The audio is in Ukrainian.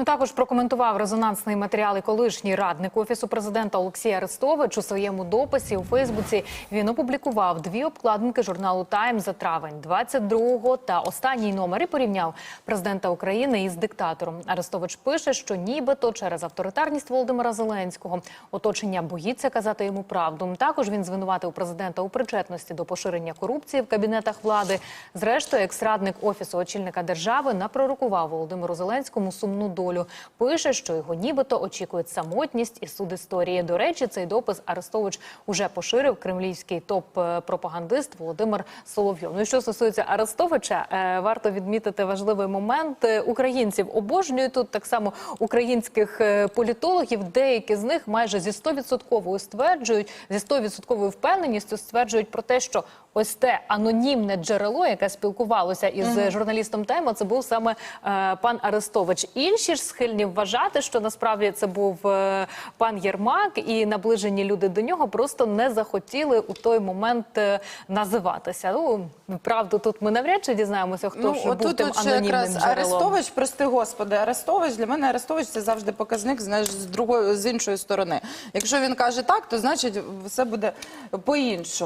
Ну, також прокоментував резонансний матеріал і колишній радник офісу президента Олексій Арестович у своєму дописі у Фейсбуці. Він опублікував дві обкладинки журналу Тайм за травень 22-го та останній номер і порівняв президента України із диктатором. Арестович пише, що нібито через авторитарність Володимира Зеленського оточення боїться казати йому правду. Також він звинуватив президента у причетності до поширення корупції в кабінетах влади. Зрештою, екс-радник офісу очільника держави напророкував Володимиру Зеленському сумну долю. Пише, що його нібито очікують самотність і суд історії. До речі, цей допис Арестович уже поширив кремлівський топ-пропагандист Володимир Соловйов. Ну і що стосується Арестовича, е, варто відмітити важливий момент. Е, Українців обожнюють тут так само українських е, політологів. Деякі з них майже зі 100% стверджують, зі 100% впевненістю стверджують про те, що ось те анонімне джерело, яке спілкувалося із журналістом Тайма, це був саме е, пан Арестович. Інші ж схильні вважати, що насправді це був е, пан Єрмак, і наближені люди до нього просто не захотіли у той момент е, називатися. Ну правду тут ми навряд чи дізнаємося, хто ж був тим анонімним якраз джерелом. Арестович, прости господи, Арестович для мене Арестович це завжди показник знаєш, з другої з іншої сторони. Якщо він каже так, то значить все буде по-іншому.